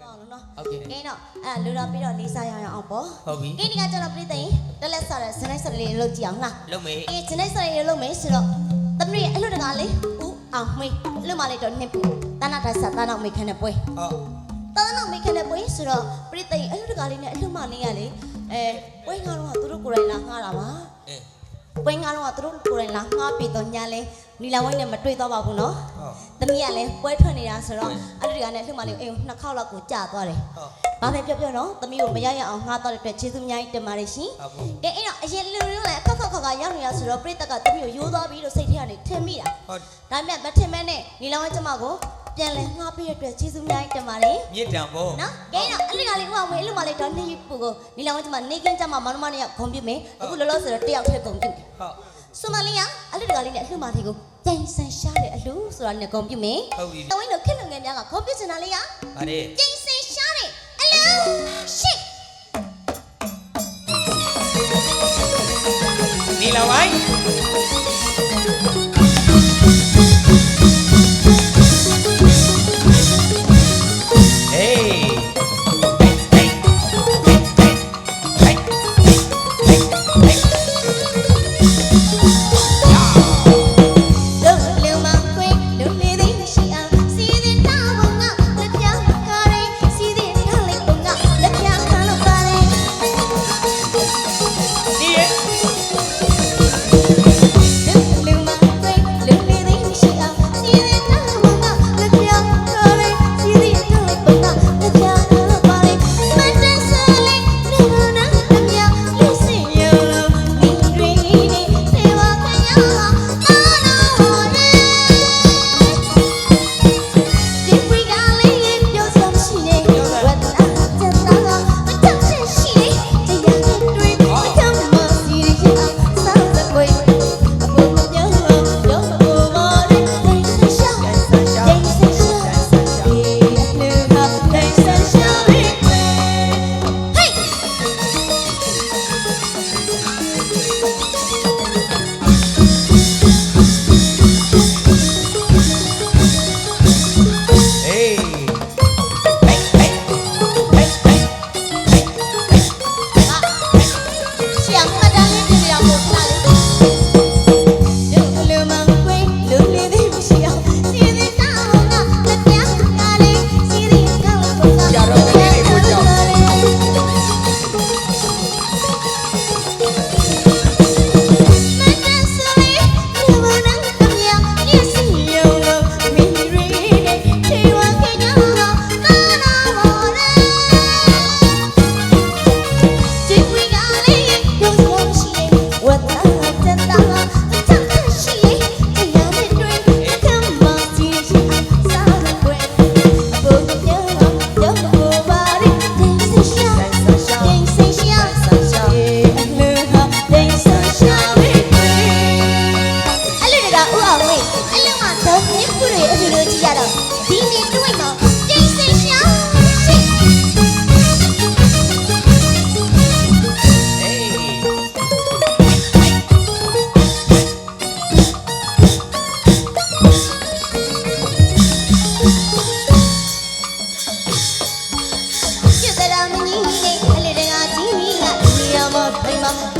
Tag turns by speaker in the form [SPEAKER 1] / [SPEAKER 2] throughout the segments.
[SPEAKER 1] ဟုတ်နော်နော်
[SPEAKER 2] ဟုတ်ကဲ့
[SPEAKER 1] ကဲတော့အဲ့လူတော်ပြီးတော့လေးစားရအောင်ပေါ့
[SPEAKER 2] ဟုတ်ပြီ
[SPEAKER 1] ကဲဒီကကျတော့ပြိသိရင်တက်လက်စားတဲ့ဇနိတ်စလေးလုပ်ကြည့်အောင်လား
[SPEAKER 2] လုပ်မေး
[SPEAKER 1] အေးဇနိတ်စလေးလုပ်မေးဆိုတော့သမီးရဲ့အလှတကားလေးဦးအောင်မေးအလှမလေးတော့နှစ်ပူတနာတိုက်စားတနာမေးခန်းနဲ့ပွဲ
[SPEAKER 2] ဟုတ်
[SPEAKER 1] တနာမေးခန်းနဲ့ပွဲဆိုတော့ပြိသိရင်အလှတကားလေးနဲ့အလှမလေးကလေအဲပွဲငါတော့သူတို့ကိုယ်တိုင်လာငှားတာပါ
[SPEAKER 2] အဲ
[SPEAKER 1] ဝိုင်းကားတော့သူတို့ကိုယ်တိုင်လာငှားပြီးတော့ညာလဲလီလာဝိုင်းနဲ့မတွေ့တော့ပါဘူးနော်။သမီးကလည်းပွဲထွက်နေတာဆိုတော့အဲ့ဒီကနဲ့လှုပ်မလေးအိမ်နှစ်ခေါက်လောက်ကိုကြာသွားတယ်။ဘာပဲပြောပြောနော်သမီးကိုမရရအောင်ငှားတော့တဲ့အတွက်ကျေးဇူးအများကြီးတင်ပါတယ်ရှင်။ကဲအဲ့တော့အရင်လူလူလည်းအခက်ခက်ခါခါရောက်နေတာဆိုတော့ပြိတ္တကသမီးကိုရိုးသွားပြီးလို့စိတ်ထဲကနေထင်မိတာ။
[SPEAKER 2] ဟုတ်။
[SPEAKER 1] ဒါပေမဲ့မထင်မဲနဲ့လီလာဝိုင်းကျမကို ပြန်လဲငှားပေးရတဲ့ကျေးဇူးများတင်ပါတယ်
[SPEAKER 2] မြစ်တံပေါ်
[SPEAKER 1] နော်ကဲတော့အဲ့ဒီကလေးဥအောင်မေအဲ့လိုမှလေးဒေါ်နေပူကိုနီလောင်ကကျမနေကင်းကျမမောင်မနဲ့ဂုံပြမယ်အခုလောလောဆယ်တော့တယောက်ထဲဂုံပြတယ်
[SPEAKER 2] ဟုတ်
[SPEAKER 1] ဆူမလေးကအဲ့ဒီကလေးနဲ့အလှမလေးကိုတိုင်ဆန်ရှားတဲ့အလှဆိုတာနဲ့ဂုံပြမယ်
[SPEAKER 2] ဟုတ်ပြီ
[SPEAKER 1] တဝင်းတို့ခက်လုံငယ်များကဂုံပြချင်တာလေးက
[SPEAKER 2] ဗါတ
[SPEAKER 1] ယ်တိုင်ဆန်ရှားတဲ့အလှရှစ်နီလောင်
[SPEAKER 2] ဝိုင်း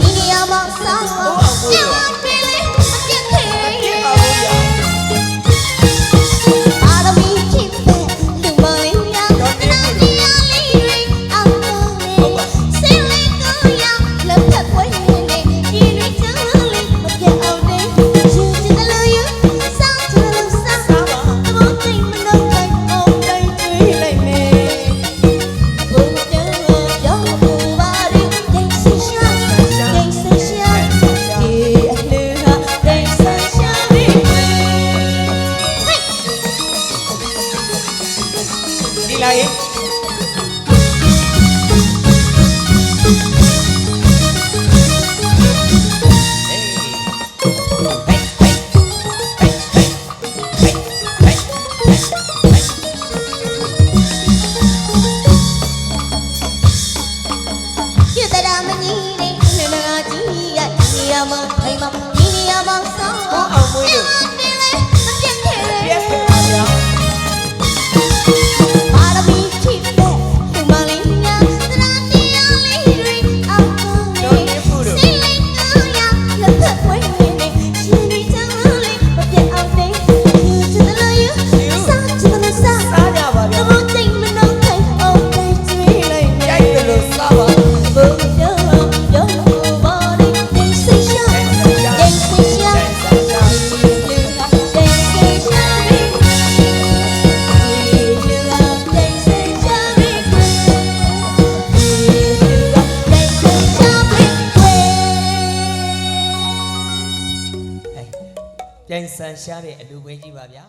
[SPEAKER 1] ဒီနေရာမှာစားပါ နာရေးရမ ဆန်ရှားတဲ့အလူပွဲကြီးပါဗျာ